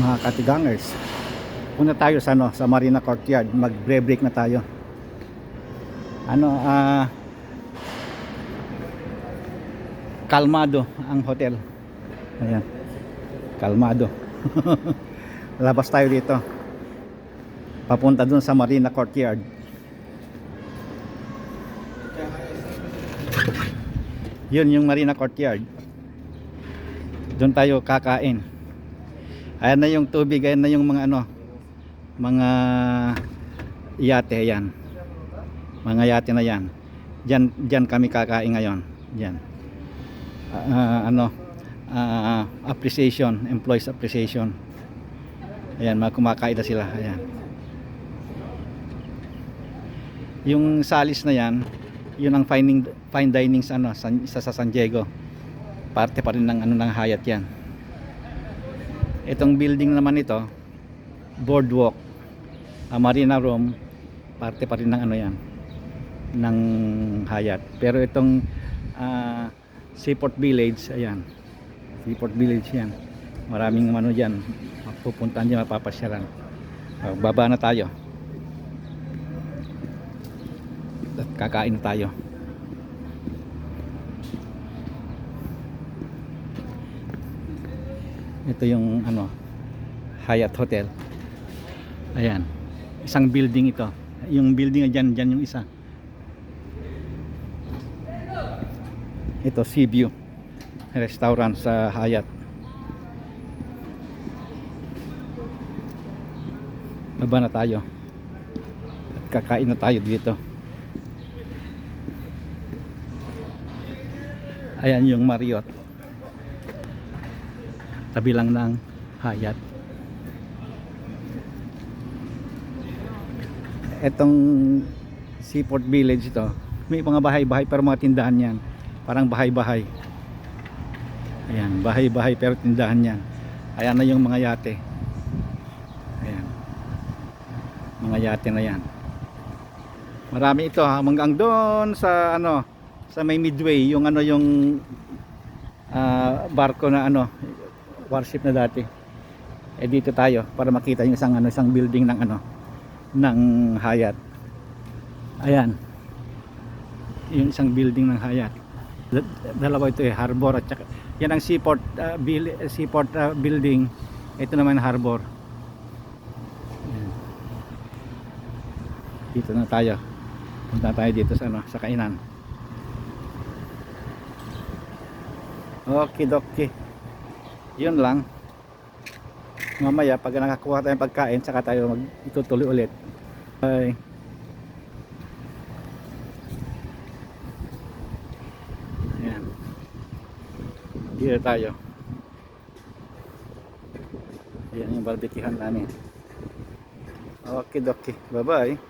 mga katigangers. Punta tayo sa ano sa Marina Courtyard. Mag break na tayo. Ano ah kalmado ang hotel. Ayan. Kalmado. Labas tayo dito. Papunta dun sa Marina Courtyard. Yun yung Marina Courtyard. Doon tayo kakain ayan na yung tubig ayan na yung mga ano mga yate yan mga yate na yan. Dyan, dyan kami kakain ngayon. Dyan Ah, ano ah, appreciation employees appreciation. Ayan mga kumakain na sila ayan. Yung salis na yan yun ang fine, fine dining sa, ano, sa, sa, sa San Diego. Parte pa rin ng ano ng Hyatt yan itong building naman ito boardwalk. A marina room parte pa rin ng ano yan ng Hyatt pero itong ah, Seaport Village ayan. Seaport Village yan. Maraming ano dyan pupuntahan dyan mapapasyalan. Ah, baba na tayo. At kakain na tayo ito yung ano Hyatt Hotel. Ayan. Isang building ito. Yung building dyan, dyan yung isa. Ito Sea View restaurant sa Hyatt. Baba na tayo. At kakain na tayo dito. Ayan yung Marriott tabi lang ng Hyatt etong Seaport Village ito may mga bahay-bahay pero mga tindahan yan. Parang bahay-bahay. Ayan bahay-bahay pero tindahan yan. Ayan na yung mga yate. Ayan. Mga yate na yan. Marami ito ha? Hanggang doon sa ano sa may midway yung ano yung ah, barko na ano warship na dati. Eh dito tayo para makita yung isang ano isang building ng ano ng Hyatt ayan. Yung isang building ng Hyatt Da- dalawa ito eh harbor at saka yan ang seaport ah, bil- seaport ah, building. Ito naman harbor. Ayan. dito na tayo. Punta tayo dito sa ano sa kainan. Okay dokie yun lang mamaya pag nakakuha tayong pagkain saka tayo mag itutuloy ulit bye Ayan. Dito tayo. Ayan yung barbecuehan namin. Okay, dokie. Bye-bye.